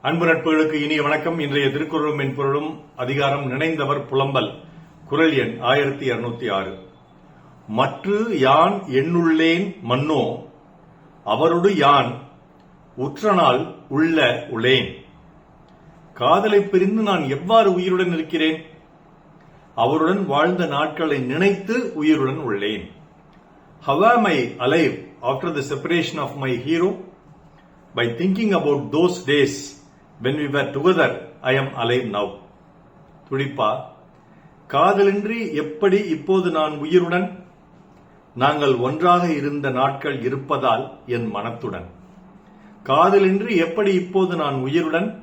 அன்பு நட்புகளுக்கு இனிய வணக்கம். இன்றைய திருக்குறளும் மென்பொருளும் அதிகாரம் நினைந்தவர் புலம்பல். குரல் எண் ஆயிரத்தி இருநூத்தி ஆறு. மற்று யான் எண்ணுள்ளேன் மன்னோ அவருடு யான் உற்றனால் உள்ள உளேன். காதலை பிரிந்து நான் எவ்வாறு உயிருடன் இருக்கிறேன்? அவருடன் வாழ்ந்த நாட்களை நினைத்து உயிருடன் உள்ளேன். How am I alive after the separation of my hero by thinking about those days when we together I am alive alive now. துடிப்பா காதலின்றி எப்படி இப்போது நான் உயிருடன்? நாங்கள் ஒன்றாக இருந்த நாட்கள் இருப்பதால் என் மனத்துடன். காதலின்றி எப்படி இப்போது நான் உயிருடன்?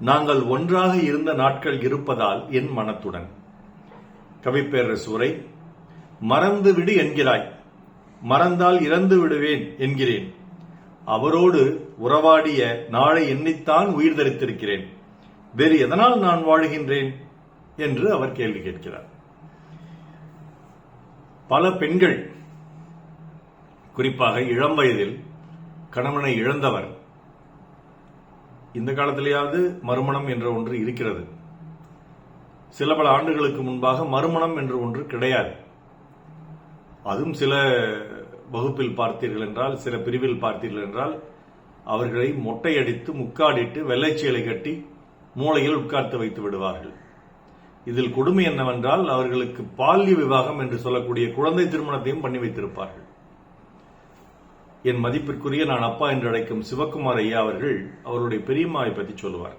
நாங்கள் ஒன்றாக இருந்த நாட்கள் இருப்பதால் என் மனத்துடன். கவிப்பேரர் சூரை மறந்து விடு என்கிறாய். மறந்தால் இறந்து விடுவேன் என்கிறேன். அவரோடு உறவாடிய நாளை எண்ணித்தான் உயிர் தரித்திருக்கிறேன். வேறு எதனால் நான் வாழுகின்றேன்? என்று அவர் கேள்வி கேட்கிறார். பல பெண்கள் குறிப்பாக இளம் வயதில் கணவனை இழந்தவர். இந்த காலத்திலேயாவது மறுமணம் என்ற ஒன்று இருக்கிறது. சில பல ஆண்டுகளுக்கு முன்பாக மறுமணம் என்று ஒன்று கிடையாது. அதுவும் சில வகுப்பில் பார்த்தீர்கள் என்றால் சில பிரிவில் பார்த்தீர்கள் என்றால் அவர்களை மொட்டையடித்து முக்காடிட்டு வெள்ளைச்சேலை கட்டி மூளையில் உட்கார்த்து வைத்து விடுவார்கள். இதில் கொடுமை என்னவென்றால் அவர்களுக்கு பால்ய விவாகம் என்று சொல்லக்கூடிய குழந்தை திருமணத்தையும் பண்ணி வைத்திருப்பார்கள். என் மதிப்பிற்குரிய நான் அப்பா என்று அழைக்கும் சிவக்குமார் ஐயா அவர்கள் அவருடைய பெரியம்மாவை பற்றி சொல்லுவார்.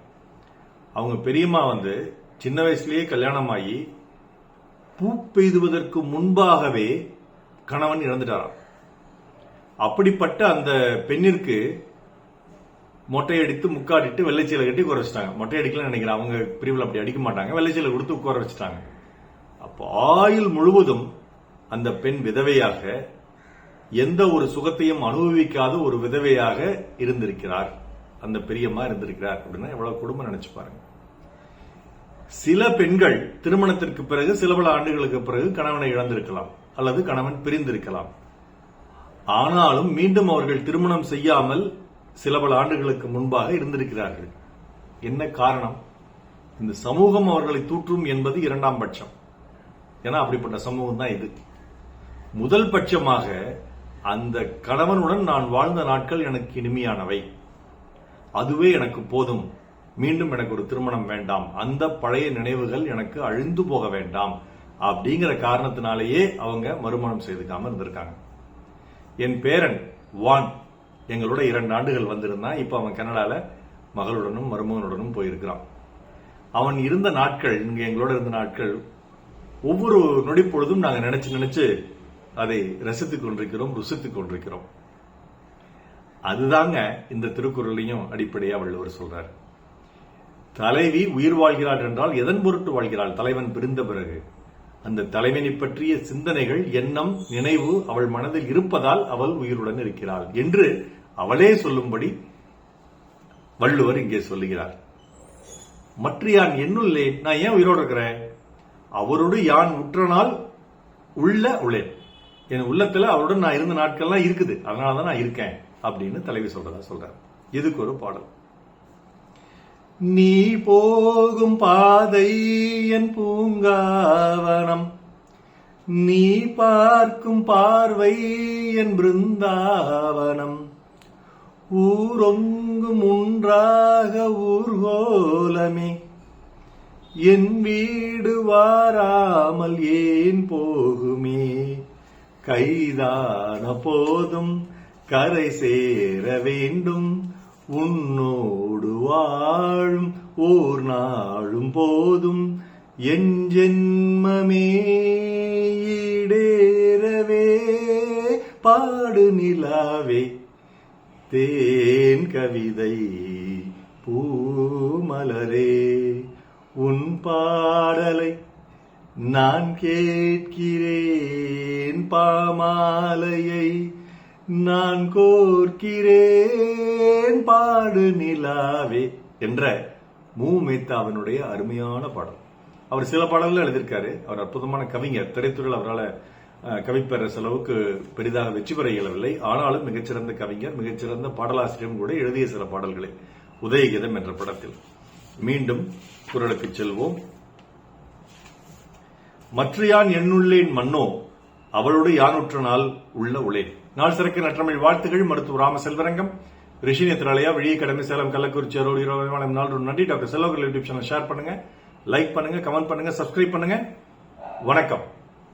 அவங்க பெரியம்மா வந்து சின்ன வயசுலேயே கல்யாணமாகி பூ பெய்துவதற்கு முன்பாகவே கணவன் இறந்துட்டாராம். அப்படிப்பட்ட அந்த பெண்ணிற்கு மொட்டையடித்து முக்காடிட்டு வெள்ளைச்சீலை கட்டி உட்கார வச்சுட்டாங்க. மொட்டை அடிக்கலன்னு நினைக்கிறேன். அவங்க பிரிவில் அப்படி அடிக்க மாட்டாங்க. வெள்ளைச்சீலை கொடுத்து உட்கார வச்சுட்டாங்க. அப்போ ஆயுள் முழுவதும் அந்த பெண் விதவையாக எந்த ஒரு சுகத்தையும் அனுபவிக்காத ஒரு விதவையாக இருந்திருக்கிறார். அந்த பெரியம்மா இருந்திருக்கிறார் அப்படின்னா எவ்வளவு குடும்பம் நினைச்சு பாருங்க. சில பெண்கள் திருமணத்திற்கு பிறகு சில பல ஆண்டுகளுக்கு பிறகு கணவனை இழந்திருக்கலாம். அல்லது கணவன் பிரிந்திருக்கலாம். ஆனாலும் மீண்டும் அவர்கள் திருமணம் செய்யாமல் சில பல ஆண்டுகளுக்கு முன்பாக இருந்திருக்கிறார்கள். என்ன காரணம்? இந்த சமூகம் அவர்களை தூற்றும் என்பது இரண்டாம் பட்சம். ஏன்னா அப்படிப்பட்ட சமூகம் தான் இது. முதல் பட்சமாக அந்த கணவனுடன் நான் வாழ்ந்த நாட்கள் எனக்கு இனிமையானவை. அதுவே எனக்கு போதும். மீண்டும் எனக்கு ஒரு திருமணம் வேண்டாம். அந்த பழைய நினைவுகள் எனக்கு அழிந்து போக வேண்டாம். அப்படிங்கிற காரணத்தினாலேயே அவங்க மறுமணம் செய்துக்காம இருந்திருக்காங்க. என் பேரன் வான் எங்களோட இரண்டு ஆண்டுகள் வந்திருந்தான். இப்போ அவன் கனடால மகளுடனும் மருமகனுடனும் போயிருக்கிறான். அவன் இருந்த நாட்கள் இங்க எங்களோட இருந்த நாட்கள் ஒவ்வொரு நொடி பொழுதும் நாங்கள் நினைச்சு நினைச்சு அதை ரசித்துக் கொண்டிருக்கிறோம் ருசித்துக் கொண்டிருக்கிறோம். அதுதாங்க இந்த திருக்குறளையும் அடிப்படையா வள்ளுவர் சொல்றார். தலைவி உயிர் வாழ்கிறாள் என்றால் எதன் பொருட்டு வாழ்கிறாள்? தலைவன் பிரிந்த பிறகு. அந்த தலைவனை பற்றிய சிந்தனைகள் எண்ணம் நினைவு அவள் மனதில் இருப்பதால் அவள் உயிருடன் இருக்கிறாள் என்று அவளே சொல்லும்படி வள்ளுவர் இங்கே சொல்லுகிறார். மற்ற யான் என்னுள்ளே நான் ஏன் உயிரோடு இருக்கிறேன்? அவரோடு யான் உற்றனால் உள்ள உளேன் என் உள்ளத்துல அவருடன் நான் இருந்த நாட்கள்லாம் இருக்குது அதனாலதான் நான் இருக்கேன் அப்படின்னு தலைவி சொல்றதா சொல்றார். இதுக்கு ஒரு பாடல்? நீ போகும் பாதை என் பூங்காவனம். நீ பார்க்கும் பார்வை என் பிருந்தாவனம். ஊரொங்கும் ஒன்றாக ஊர்கோலமே. என் வீடு வாராமல் ஏன் போகுமே? கைதான போதும் கரை சேர வேண்டும். உன்னோ உன்னோடு வாழும் ஓர் நாளும் போதும். என் ஜென்மமே ஈடேறவே பாடு நிலாவே. தேன் கவிதை பூமலரே உன் பாடலை நான் கேட்கிறேன். பாமாலையை நான் கோர்க்கிறேன் பாடு நிலாவே என்ற மூமேத்தாவினுடைய அருமையான பாடல். அவர் சில பாடல்கள் எழுதியிருக்காரு. அவர் அற்புதமான கவிஞர். திரைத்துறையில் அவரால் கவிப்பெற செலவுக்கு பெரிதாக வெற்றி பெற இயலவில்லை. ஆனாலும் மிகச்சிறந்த கவிஞர் மிகச்சிறந்த பாடலாசிரியரும் கூட எழுதிய சில பாடல்களை உதயகீதம் என்ற படத்தில். மீண்டும் குரலுக்கு செல்வோம். மற்ற யான் எண்ணுள்ளேன் மன்னோ அவளோடு யானுற்ற நாள் உள்ள உளேன். நாள் சிறக்க நற்றமிழ் வாழ்த்துகள் மருத்துவ ராம செல்வரங்கம் ரிஷினி திராலயா விழிய கடமை சேலம் கள்ளக்குறிச்சி அரோடு இருபது நாள் நன்றி டாக்டர் செல்வர்கள் யூடியூப் சேனல். ஷேர் பண்ணுங்க லைக் பண்ணுங்க கமெண்ட் பண்ணுங்க சப்ஸ்கிரைப் பண்ணுங்க. வணக்கம்.